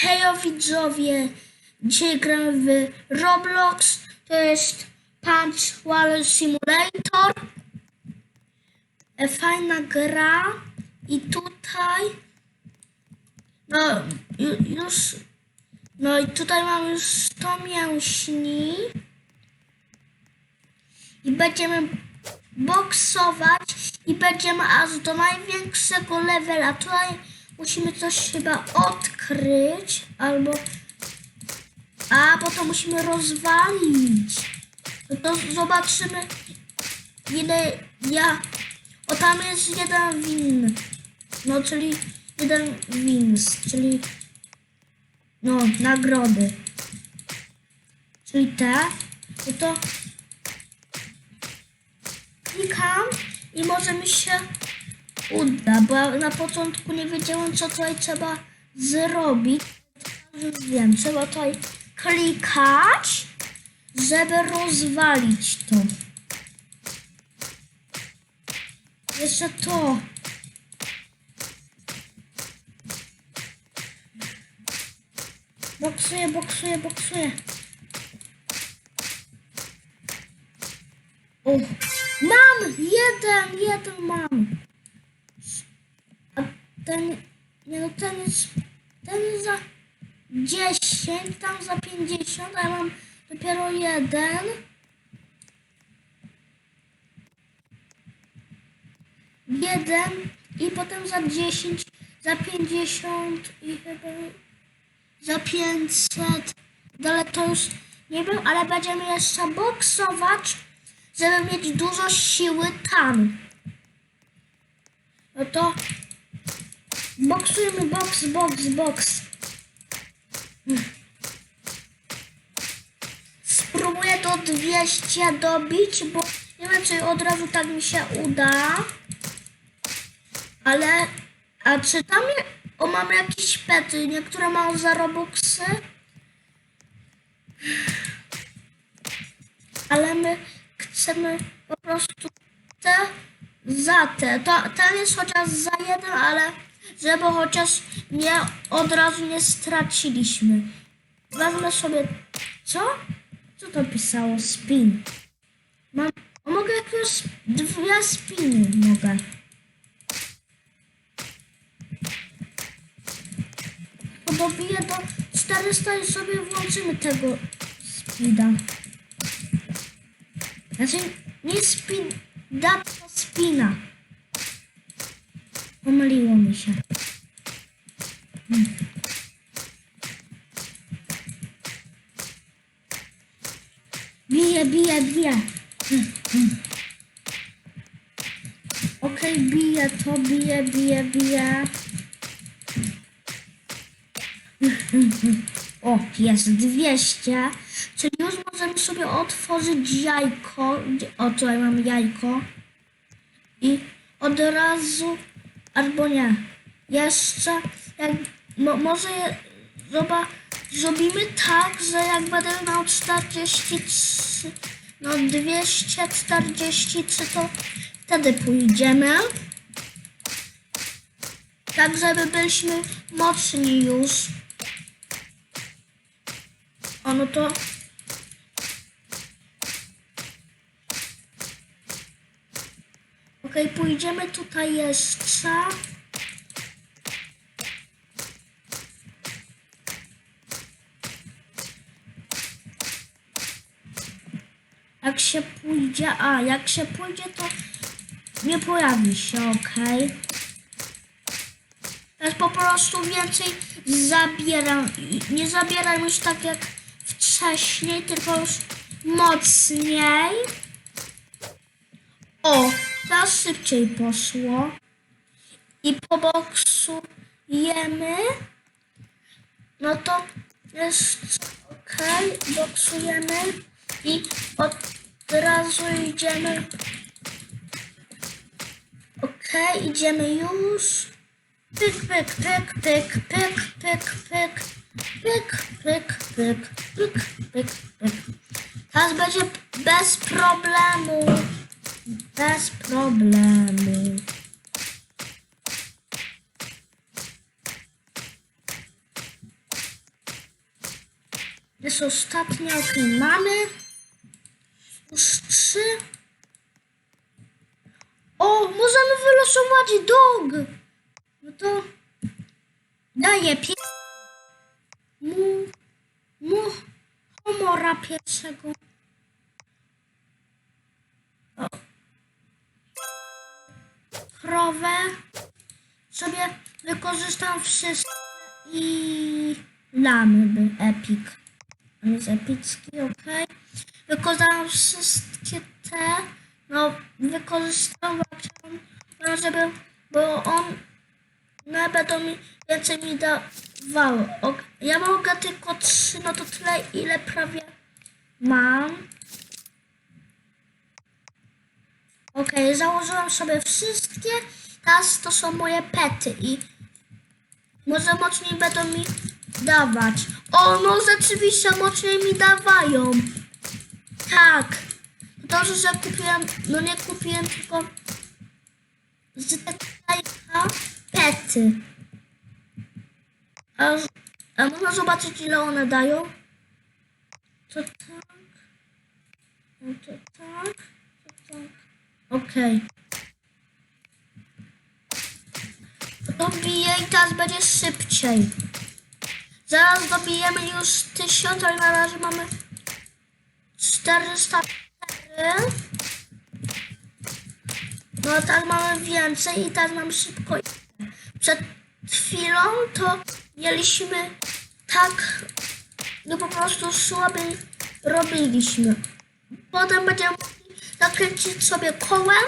Hejo widzowie, dzisiaj gramy w Roblox, to jest Punch Wall Simulator. E, Fajna gra i tutaj no ju- już no i tutaj mamy już 100 mięśni i będziemy boksować i będziemy aż do największego levela. Tutaj musimy coś chyba odkryć albo a, bo to musimy rozwalić. No to zobaczymy ile ja... O, tam jest jeden win. No, czyli jeden wins, czyli no, nagrody. Czyli te. No to klikam i może mi się uda, bo ja na początku nie wiedziałem, co tutaj trzeba zrobić. Już wiem, trzeba tutaj klikać, żeby rozwalić to. Jeszcze to. Boksuję, boksuję, boksuję. O, mam! Jeden, jeden mam. Ten, nie no ten jest, ten za 10, tam za 50, a ja mam dopiero jeden. Jeden i potem za 10, za 50 i chyba za 500. Dalej to już nie wiem, ale będziemy jeszcze boksować, żeby mieć dużo siły tam. No to boksujemy, boks, boks, boks. Spróbuję to 200 dobić, bo nie wiem, czy od razu tak mi się uda. Ale, a czy tam je, o, mamy jakieś pety? Niektóre mają za robuxy. Ale my chcemy po prostu te za te. To, ten jest chociaż za jeden, ale żeby chociaż nie od razu nie straciliśmy. Wezmę sobie. Co? Co to pisało? Spin. Mam. O, mogę jakieś dwie spiny mogę. To dobiję do 400 i sobie włączymy tego speeda. Znaczy nie speeda, to spina. Pomyliło mi się. Bije. Okej, bije to, bije, bije, bije. O, jest 200, czyli już możemy sobie otworzyć jajko. O, tutaj mam jajko. I od razu, albo nie, jeszcze, jak, mo, może zoba, zrobimy tak, że jak będę miał 43, no 243, to wtedy pójdziemy. Tak, żeby byliśmy mocni już. O, no to... Okej, pójdziemy tutaj jeszcze. Jak się pójdzie, a jak się pójdzie, to nie pojawi się, okej. Teraz po prostu więcej zabieram. Nie zabieram już tak jak wcześniej, tylko już mocniej. O, teraz szybciej poszło. I po boksu jemy. No to jest ok, boksujemy i od razu idziemy. Ok, idziemy już. Pyk, pyk, pyk, pyk, pyk, pyk, pyk, pyk, pyk, pyk, pyk, pyk, pyk. Teraz będzie bez problemu. Bez problemu. Jest ostatnia, okej, mamy. Trzy. O, możemy wylosować dog. No to daję pies. Mu, mu, homora pierwszego. O. Krowę. Sobie wykorzystam wszystkie i lamy by epic. On jest epicki, ok. Wykorzystam wszystkie te. No, chciałam, no, żeby, bo on no będą mi więcej mi dawało. Ok, Ja mogę tylko trzy, no to tyle, ile prawie mam. Okej, założyłam sobie wszystkie. Teraz to są moje pety i może mocniej będą mi dawać. O, no rzeczywiście mocniej mi dawają. Tak. Dobrze, że kupiłem, no nie kupiłem tylko z tego pety. A, a można zobaczyć ile one dają? To tak. No to tak. To tak. Okej. Dobiję i teraz będzie szybciej. Zaraz dobijemy już tysiąc, ale na razie mamy 404. No tak mamy więcej i teraz mamy szybko. Przed chwilą to mieliśmy tak, no po prostu słaby robiliśmy. Potem będziemy mogli zakręcić sobie kołem.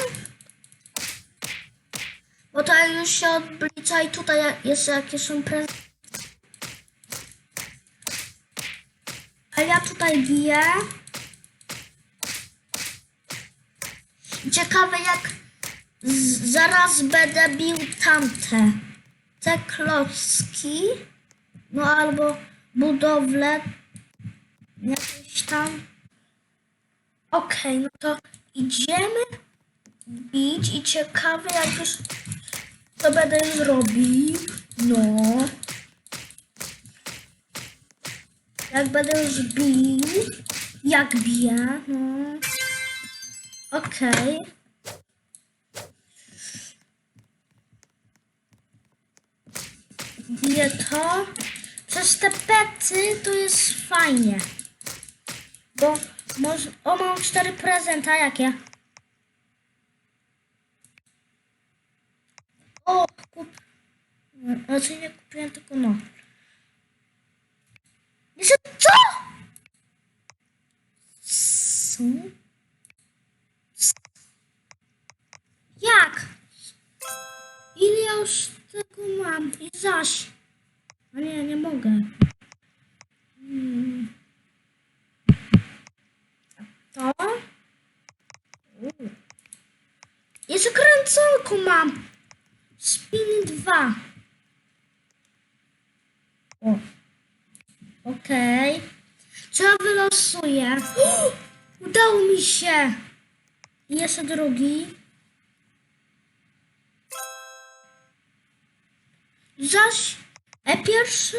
Bo tutaj już się odblicza i tutaj jeszcze jakie są prezenty. A ja tutaj biję. Ciekawe jak zaraz będę bił tamte. Te klocki. No albo budowle. Jakieś tam. Okej, no to idziemy bić i ciekawe jak już to będę już robił. No. Jak będę już bił. Jak biję, no. Okej. Biję to. Przez te pety to jest fajnie. Bo może... O, mam cztery prezenta. Jakie? O, kup... Znaczy nie kupiłem, tylko no. Zaś. A nie, nie mogę. Hmm. To? U. Jeszcze kręconku mam. Spiny 2. O. Okej. Co ja wylosuję? Udało mi się. Jeszcze drugi. Zaś e, pierwszy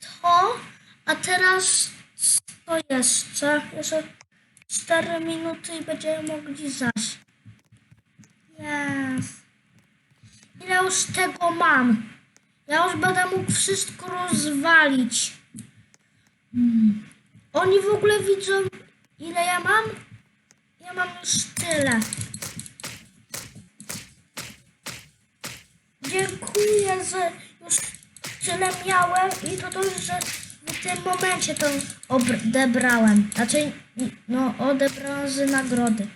to, a teraz to jeszcze. Jeszcze 4 minuty i będziemy mogli zaś. Yes. Ile już tego mam? Ja już będę mógł wszystko rozwalić. Hmm. Oni w ogóle widzą, ile ja mam? Ja mam już tyle. Dziękuję, że już tyle miałem i to dobrze, że w tym momencie to odebrałem. Znaczy, no, odebrałem z nagrody.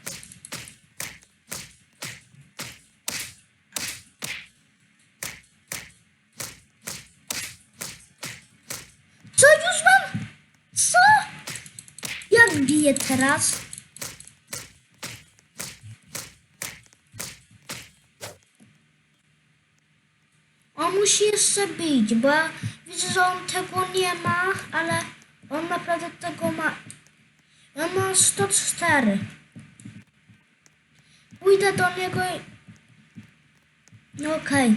Co już mam? Co? Jak biję teraz? On musi jeszcze bić, bo ja widzę, że on tego nie ma, ale on naprawdę tego ma. On ma 104. Pójdę do niego i... No okej.